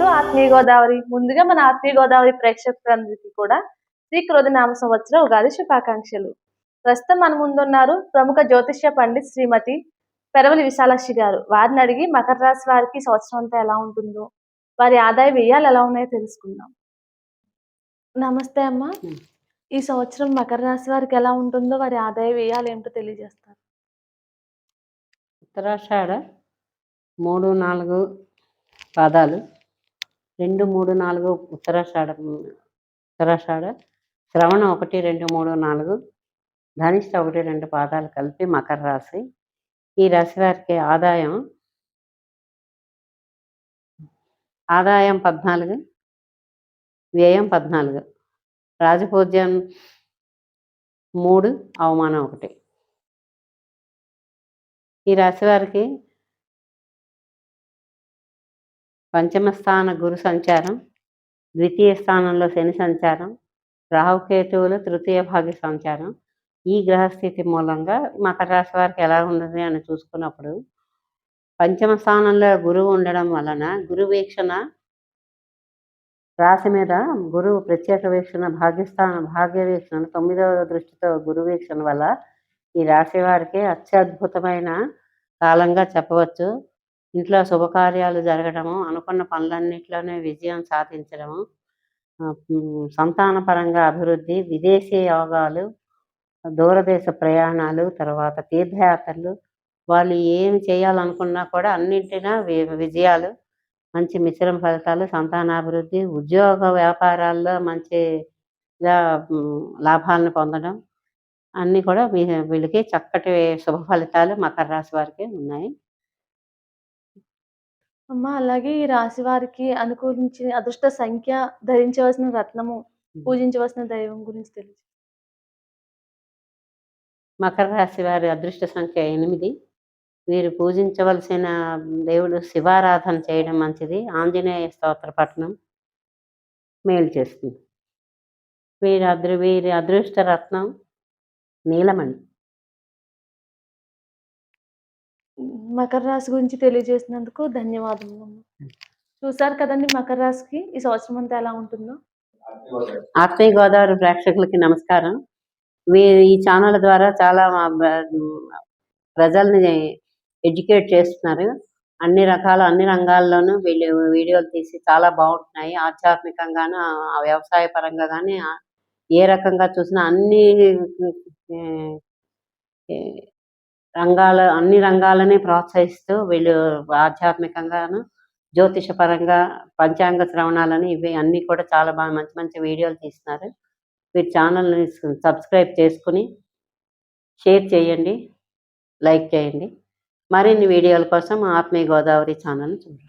ఆత్మీయ గోదావరి ముందుగా మన ఆత్మీయ గోదావరి ప్రేక్షకులందరికీ కూడా శ్రీ క్రోధనామ సంవత్సర ఉగాది శుభాకాంక్షలు. ప్రస్తుతం మన ముందున్నారు ప్రముఖ జ్యోతిష్య పండిత్ శ్రీమతి పెరవలి విశాలాక్షి గారు. వారిని అడిగి మకర రాశి వారికి సంవత్సరం అంతా ఎలా ఉంటుందో వారి ఆదాయ వ్యయాలు ఎలా ఉన్నాయో తెలుసుకుందాం. నమస్తే అమ్మ. ఈ సంవత్సరం మకర రాశి వారికి ఎలా ఉంటుందో వారి ఆదాయ వ్యయాలు ఏమిటో తెలియజేస్తారు. ఉత్తరాషాఢ మూడు నాలుగు పాదాలు. రెండు మూడు నాలుగు ఉత్తరాషాఢ ఉత్తరాషాఢ శ్రవణ ఒకటి రెండు మూడు నాలుగు ధనిష్ట ఒకటి రెండు పాదాలు కలిపి మకర రాశి. ఈ రాశి వారికి ఆదాయం ఆదాయం పద్నాలుగు వ్యయం పద్నాలుగు. రాజపూజ్యం మూడు అవమానం ఒకటి. ఈ రాశి వారికి పంచమ స్థాన గురు సంచారం ద్వితీయ స్థానంలో శని సంచారం రాహుకేతువులు తృతీయ భాగ్య సంచారం. ఈ గ్రహస్థితి మూలంగా మకర రాశి వారికి ఎలా ఉన్నది అని చూసుకున్నప్పుడు పంచమ స్థానంలో గురువు ఉండడం వలన గురు వీక్షణ రాశి మీద గురువు ప్రత్యేక వీక్షణ భాగ్యస్థాన భాగ్య వీక్షణ తొమ్మిదవ దృష్టితో గురు వీక్షణ వల్ల ఈ రాశి వారికి అత్యద్భుతమైన కాలంగా చెప్పవచ్చు. ఇంట్లో శుభకార్యాలు జరగడము అనుకున్న పనులన్నింటిలోనే విజయం సాధించడము సంతాన పరంగా సంతానపరంగా అభివృద్ధి విదేశీ యోగాలు దూరదేశ ప్రయాణాలు తర్వాత తీర్థయాత్రలు వాళ్ళు ఏం చేయాలనుకున్నా కూడా అన్నింటినా వి- విజయాలు మంచి మిశ్రమ ఫలితాలు సంతానాభివృద్ధి ఉద్యోగ వ్యాపారాల్లో మంచిగా లాభాలను పొందడం అన్నీ కూడా వీళ్ళకి చక్కటి శుభ ఫలితాలు మకర రాశి వారికి ఉన్నాయి. అమ్మ అలాగే ఈ రాశి వారికి అనుకూలించిన అదృష్ట సంఖ్య ధరించవలసిన రత్నము పూజించవలసిన దైవం గురించి తెలియదు మకర రాశి వారి అదృష్ట సంఖ్య ఎనిమిది. వీరు పూజించవలసిన దేవుడు శివారాధన చేయడం మంచిది. ఆంజనేయ స్తోత్ర పఠనం మేలు చేస్తుంది. వీరి అదృ వీరి అదృష్ట రత్నం నీలమణి. మకర రాశి గురించి తెలియజేసినందుకు ధన్యవాదములు. చూసారు కదండి మకర రాశికి ఈ సంవత్సరం అంతా ఎలా ఉంటుందో? ఆత్మీయ గోదావరి ప్రేక్షకులకి నమస్కారం. మీ ఈ ఛానల్ ద్వారా చాలా ప్రజల్ని ఎడ్యుకేట్ చేస్తున్నారు. అన్ని రకాల అన్ని రంగాల్లోనూ వీళ్ళు వీడియోలు తీసి చాలా బాగుంటున్నాయి. ఆధ్యాత్మికంగాను వ్యవసాయ పరంగా కానీ ఏ రకంగా చూసినా అన్ని రంగాల అన్ని రంగాలని ప్రోత్సహిస్తూ వీళ్ళు ఆధ్యాత్మికంగాను జ్యోతిషపరంగా పంచాంగ శ్రవణాలని ఇవి అన్నీ కూడా చాలా బాగా మంచి మంచి వీడియోలు తీస్తున్నారు. మీరు ఛానల్ని సబ్స్క్రైబ్ చేసుకుని షేర్ చేయండి లైక్ చేయండి. మరిన్ని వీడియోల కోసం ఆత్మీయ గోదావరి ఛానల్ని చూడండి.